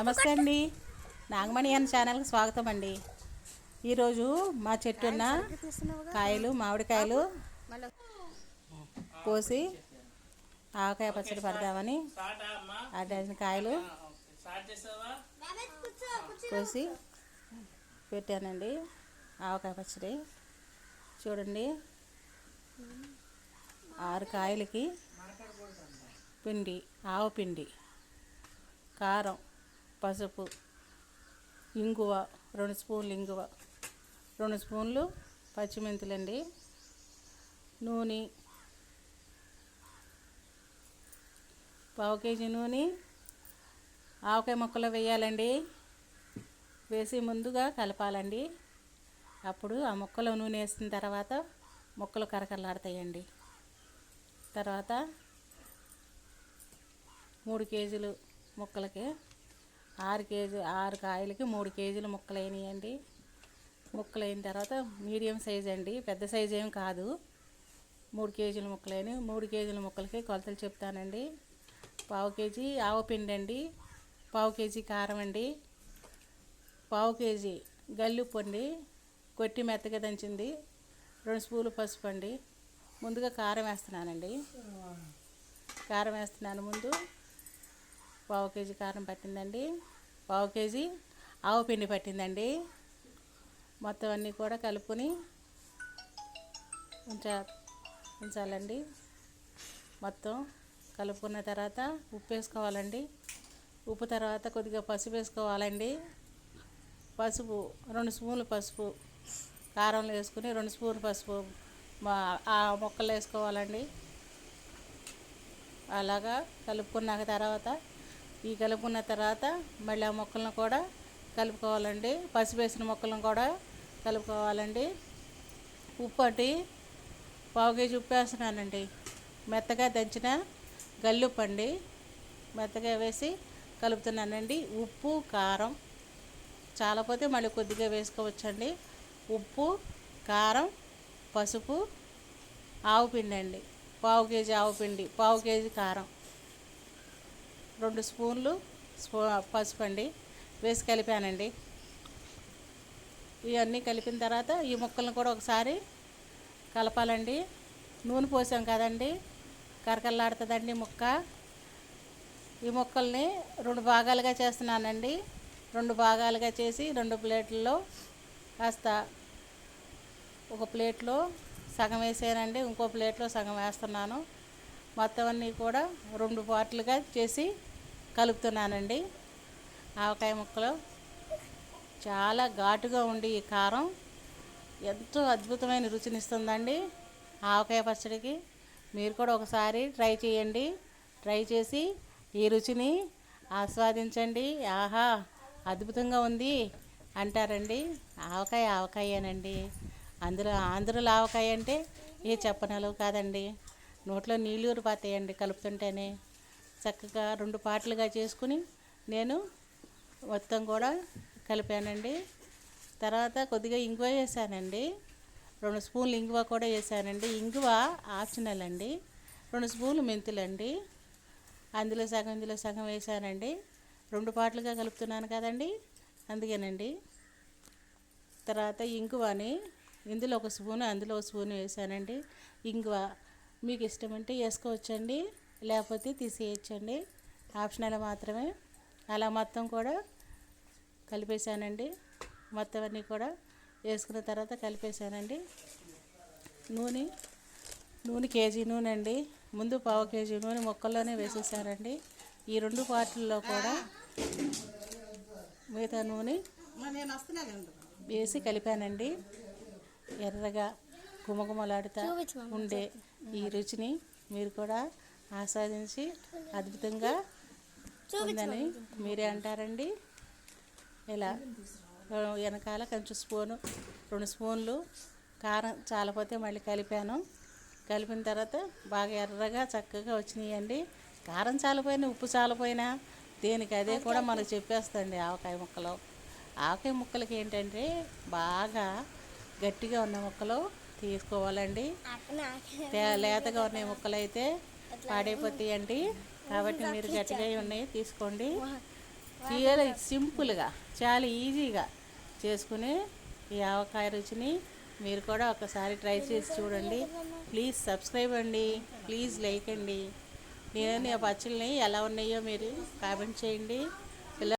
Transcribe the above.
నమస్తే అండి. నాగమణి అన్న ఛానల్కి స్వాగతం అండి. ఈరోజు మా చెట్టు ఉన్న కాయలు మామిడికాయలు కోసి ఆవకాయ పచ్చడి పడదామని ఆ డజన్ కాయలు కోసి పెట్టానండి. ఆవకాయ పచ్చడి. చూడండి. ఆరు కాయలకి పిండి ఆవపిండి కారం. పసుపు ఇంగువ రెండు స్పూన్లు ఇంగువ. రెండు స్పూన్లు పచ్చిమెంతులండి. నూనె పావు కేజీ నూనె. ఆవకాయ ముక్కలు వేయాలండి. వేసి ముందుగా కలపాలండి. అప్పుడు ఆ ముక్కలో నూనె వేసిన తర్వాత ముక్కలు కరకరలాడతాయండి. తర్వాత మూడు కేజీలు ముక్కలకి ఆరు కేజీ ఆరు కాయలకి మూడు కేజీలు ముక్కలు అయినాయండి ముక్కలు అయిన తర్వాత మీడియం సైజ్ అండి. పెద్ద సైజ్ ఏం కాదు. మూడు కేజీల ముక్కలైన మూడు కేజీల ముక్కలకి కొలతలు చెప్తానండి. పావు కేజీ ఆవపిండి అండి పావు కేజీ కారం అండి. పావు కేజీ గల్లుప్పు అండి. కొట్టి మెత్తగా దంచింది. రెండు స్పూలు పసుపు అండి. ముందుగా కారం వేస్తున్నానండి. కారం వేస్తున్నాను ముందు. పావు కేజీ కారం పట్టిందండి. పావు కేజీ ఆవు పిండి పట్టిందండి. మొత్తం అన్నీ కూడా కలుపుకొని ఉంచా ఉంచాలండి. మొత్తం కలుపుకున్న తర్వాత ఉప్పు వేసుకోవాలండి. ఉప్పు తర్వాత కొద్దిగా పసుపు వేసుకోవాలండి. పసుపు రెండు స్పూన్లు పసుపు కారంలో వేసుకుని రెండు స్పూన్లు పసుపు మా ఆ మొక్కలు వేసుకోవాలండి. అలాగా కలుపుకున్నాక తర్వాత ఈ కలుపుకున్న తర్వాత మళ్ళీ ఆ మొక్కలను కూడా కలుపుకోవాలండి. పసుపు వేసిన మొక్కలను కూడా కలుపుకోవాలండి. ఉప్పు అంటే పావు కేజీ ఉప్పు వేస్తున్నానండి. మెత్తగా దంచిన గల్లుప్పు అండి. మెత్తగా వేసి కలుపుతున్నానండి. ఉప్పు కారం చాలపోతే మళ్ళీ కొద్దిగా వేసుకోవచ్చండి. ఉప్పు కారం పసుపు ఆవు పిండి అండి పావు కేజీ ఆవు పిండి పావు కేజీ కారం. రెండు స్పూన్లు స్పూ పసుపు అండి. వేసి కలిపానండి. ఇవన్నీ కలిపిన తర్వాత ఈ ముక్కలను కూడా ఒకసారి కలపాలండి. నూనె పోసాం కదండి. కరకల్లాడుతుందండి ముక్క. ఈ ముక్కల్ని రెండు భాగాలుగా చేస్తున్నానండి. రెండు భాగాలుగా చేసి రెండు ప్లేట్లలో కాస్త ఒక ప్లేట్లో సగం వేసానండి. ఇంకో ప్లేట్లో సగం వేస్తున్నాను. మొత్తం అన్నీ కూడా రెండు పార్ట్లుగా చేసి కలుపుతున్నానండి. ఆవకాయ ముక్కలు చాలా ఘాటుగా ఉండి ఈ కారం ఎంతో అద్భుతమైన రుచినిస్తుందండి. ఆవకాయ పచ్చడికి మీరు కూడా ఒకసారి ట్రై చేయండి. ట్రై చేసి ఈ రుచిని ఆస్వాదించండి. ఆహా అద్భుతంగా ఉంది అంటారండి. ఆవకాయ ఆవకాయేనండి. అందులో ఆంధ్రుల ఆవకాయ అంటే ఏ చెప్పనలు కాదండి. నోట్లో నీళ్ళు ఊరిపోతాయండి కలుపుతుంటేనే. చక్కగా రెండు పాటలుగా చేసుకుని నేను మొత్తం కూడా కలిపానండి. తర్వాత కొద్దిగా ఇంగువ వేసానండి. రెండు స్పూన్లు ఇంగువ కూడా వేసానండి. ఇంగువ ఆప్షనల్ అండి. రెండు స్పూన్లు మెంతులండి అందులో సగం ఇందులో సగం వేసానండి. రెండు పాటలుగా కలుపుతున్నాను కదండి. అందుకేనండి. తర్వాత ఇంగువని ఇందులో ఒక స్పూను అందులో ఒక స్పూన్ వేసానండి. ఇంగువ మీకు ఇష్టమంటే వేసుకోవచ్చండి. లేకపోతే తీసేయచ్చండి. ఆప్షనల్ మాత్రమే. అలా మొత్తం కూడా కలిపేసానండి మొత్తం అన్నీ కూడా వేసుకున్న తర్వాత కలిపేసానండి నూనె నూనె కేజీ నూనె అండి ముందు పావు కేజీ నూనె మొక్కల్లోనే వేసేసానండి. ఈ రెండు పాటల్లో కూడా మిగతా నూనె వేసి కలిపానండి. ఎర్రగా గుమగుమలాడుతా ఉండే ఈ రుచిని మీరు కూడా ఆస్వాదించి అద్భుతంగా ఉందని మీరే అంటారండి? ఇలా వెనకాల కొంచెం స్పూను రెండు స్పూన్లు కారం చాలపోతే మళ్ళీ కలిపాను. కలిపిన తర్వాత బాగా ఎర్రగా చక్కగా వచ్చినాయండి. కారం చాలిపోయినా ఉప్పు చాలిపోయినా దేనికి అదే కూడా మనకు చెప్పేస్తుంది ఆవకాయ ముక్కలు. ఆవకాయ ముక్కలకి ఏంటంటే బాగా గట్టిగా ఉన్న ముక్కలు తీసుకోవాలండి. లేతగా ఉన్న ముక్కలు అయితే పాడైపోతాయండి కాబట్టి మీరు గట్టిగా ఉన్నాయి తీసుకోండి. చాలా సింపుల్గా చాలా ఈజీగా చేసుకుని ఈ ఆవకాయ రుచిని మీరు కూడా ఒకసారి ట్రై చేసి చూడండి. ప్లీజ్ సబ్స్క్రైబ్ అండి. ప్లీజ్ లైక్ అండి. నేను ఆ పచ్చళ్ళని ఎలా ఉన్నాయో మీరు కామెంట్ చేయండి.